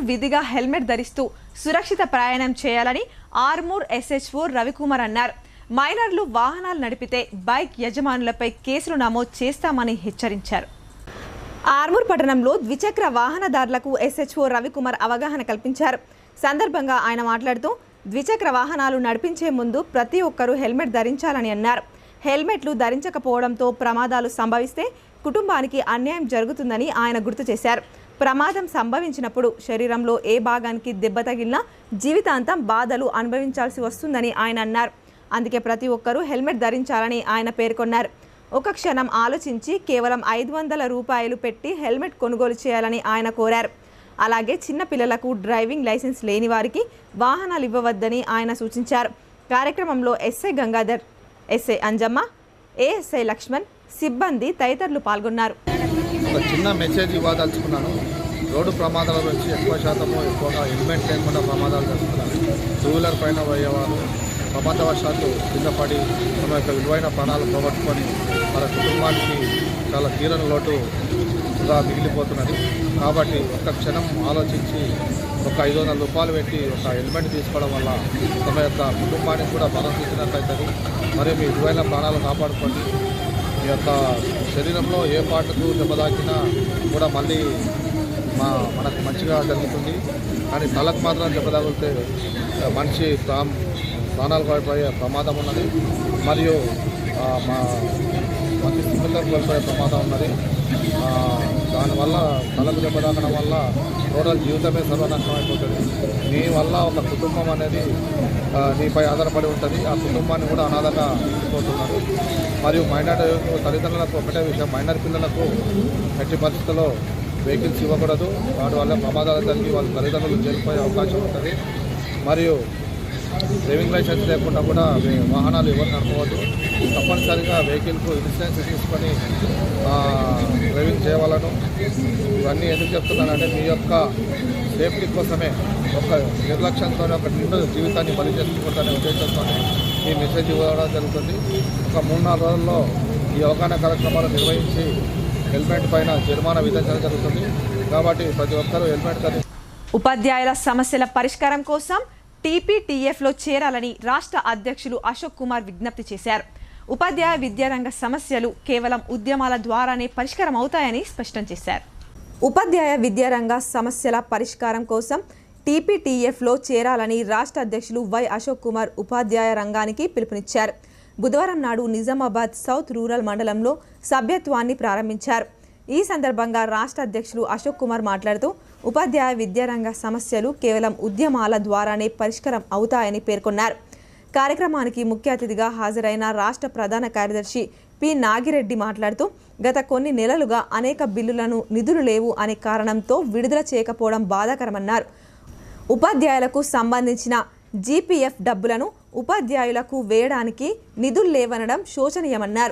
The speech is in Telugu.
విధిగా హెల్మెట్ ధరిస్తూ సురక్షిత ప్రయాణం చేయాలని ఆర్మూర్ ఎస్హెచ్ఓ రవికుమార్ అన్నారు. మైనర్లు వాహనాలు నడిపితే బైక్ యజమానులపై కేసులు నమోదు చేస్తామని హెచ్చరించారు. ఆర్మూర్ పట్టణంలో ద్విచక్ర వాహనదారులకు ఎస్హెచ్ఓ రవికుమార్ అవగాహన కల్పించారు. సందర్భంగా ఆయన మాట్లాడుతూ ద్విచక్ర వాహనాలు నడిపించే ముందు ప్రతి ఒక్కరూ హెల్మెట్ ధరించాలని అన్నారు. హెల్మెట్లు ధరించకపోవడంతో ప్రమాదాలు సంభవిస్తే కుటుంబానికి అన్యాయం జరుగుతుందని ఆయన గుర్తు చేశారు. ప్రమాదం సంభవించినప్పుడు శరీరంలో ఏ భాగానికి దెబ్బ తగిలినా జీవితాంతం బాధలు అనుభవించాల్సి వస్తుందని ఆయన అన్నారు. అందుకే ప్రతి ఒక్కరూ హెల్మెట్ ధరించాలని ఆయన పేర్కొన్నారు. ఒక క్షణం ఆలోచించి కేవలం ఐదు వందల రూపాయలు పెట్టి హెల్మెట్ కొనుగోలు చేయాలని ఆయన కోరారు. అలాగే చిన్న పిల్లలకు డ్రైవింగ్ లైసెన్స్ లేని వారికి వాహనాలు ఇవ్వవద్దని ఆయన సూచించారు. కార్యక్రమంలో SI Gangadhar SI Anjamma ASI Lakshman సిబ్బంది తదితరులు పాల్గొన్నారు. ఒక చిన్న మెసేజ్ ఇవ్వదలుచుకున్నాను. రోడ్డు ప్రమాదాల గురించి ఎక్కువ శాతము ఎక్కువగా హెల్మెట్ లేకుండా ప్రమాదాలు జరుగుతున్నాయి. టూ వీలర్ పైన పోయేవారు ప్రమాదవశాత్తు కింద పడి తమ యొక్క విలువైన ప్రాణాలు పోగొట్టుకొని వాళ్ళ కుటుంబానికి చాలా తీరని లోటుగా మిగిలిపోతున్నది. కాబట్టి ఒక్క క్షణం ఆలోచించి ఒక ఐదు వందల రూపాయలు పెట్టి ఒక హెల్మెట్ తీసుకోవడం వల్ల తమ యొక్క కుటుంబానికి కూడా బలం తీసినట్లయితుంది మరియు మీ విలువైన ప్రాణాలు కాపాడుకోండి. మీ యొక్క శరీరంలో ఏ పాటకు దెబ్బతాకినా కూడా మళ్ళీ మా మనకు మంచిగా జరుగుతుంది. కానీ తలకు మాత్రం దెబ్బ మనిషి ప్రాం ప్రాణాలు కోల్పోయే ప్రమాదం ఉన్నది. మరియు మా మంచి స్థితిలో కోల్పోయే ప్రమాదం ఉన్నది. దానివల్ల తలకు దెబ్బ తాకడం వల్ల టోటల్ జీవితమే సర్వనాశనం అయిపోతుంది. నీ వల్ల ఒక కుటుంబం అనేది నీపై ఆధారపడి ఉంటుంది. ఆ కుటుంబాన్ని కూడా అనాథంగా ఉండిపోతున్నారు మరియు మైనర్ తల్లిదండ్రులకు ఒకటే విషయం మైనర్ పిల్లలకు ఎట్టి పరిస్థితుల్లో వెహికల్స్ ఇవ్వకూడదు. వాటి వల్ల ప్రమాదాలు జరిగి వాళ్ళ తల్లిదండ్రులు చేరిపోయే అవకాశం ఉంటుంది. మరియు డ్రైవింగ్ లైసెన్స్ లేకుండా కూడా మీ వాహనాలు ఎవరు నడపవద్దు. తప్పనిసరిగా వెహికల్కు ఇన్సూరెన్స్ తీసుకొని డ్రైవింగ్ చేయవాలను ఇవన్నీ ఎందుకు చెప్తున్నానంటే మీ యొక్క సేఫ్టీ కోసమే ఒక నిర్లక్ష్యంతో ఒక నిండు జీవితాన్ని బలి చేసుకుంటానే ఉద్దేశంతో ఈ మెసేజ్ ఇవ్వడం జరుగుతుంది. ఒక మూడు నాలుగు రోజుల్లో ఈ అవగాహన కార్యక్రమాలు నిర్వహించి హెల్మెట్ పైన జరిమానా విధించడం జరుగుతుంది. కాబట్టి ప్రతి ఒక్కరూ హెల్మెట్ ఉపాధ్యాయుల సమస్యల పరిష్కారం కోసం టీపీటీఎఫ్లో చేరాలని రాష్ట్ర అధ్యక్షులు అశోక్ కుమార్ విజ్ఞప్తి చేశారు. ఉపాధ్యాయ విద్యారంగ సమస్యలు కేవలం ఉద్యమాల ద్వారానే పరిష్కారం అవుతాయని స్పష్టం చేశారు. ఉపాధ్యాయ విద్యారంగ సమస్యల పరిష్కారం కోసం టీపీటీఎఫ్లో చేరాలని రాష్ట్ర అధ్యక్షులు వై అశోక్ కుమార్ ఉపాధ్యాయ రంగానికి పిలుపునిచ్చారు. బుధవారం నాడు నిజామాబాద్ సౌత్ రూరల్ మండలంలో సభ్యత్వాన్ని ప్రారంభించారు. ఈ సందర్భంగా రాష్ట్ర అధ్యక్షులు అశోక్ కుమార్ మాట్లాడుతూ ఉపాధ్యాయ విద్యారంగ సమస్యలు కేవలం ఉద్యమాల ద్వారానే పరిష్కారం అవుతాయని పేర్కొన్నారు. కార్యక్రమానికి ముఖ్య అతిథిగా హాజరైన రాష్ట్ర ప్రధాన కార్యదర్శి పి. నాగిరెడ్డి మాట్లాడుతూ గత కొన్ని నెలలుగా అనేక బిల్లులను నిధులు లేవు అనే కారణంతో విడుదల చేయకపోవడం బాధాకరమన్నారు. ఉపాధ్యాయులకు సంబంధించిన జీపీఎఫ్ డబ్బులను ఉపాధ్యాయులకు వేయడానికి నిధులు లేవనడం శోచనీయమన్నారు.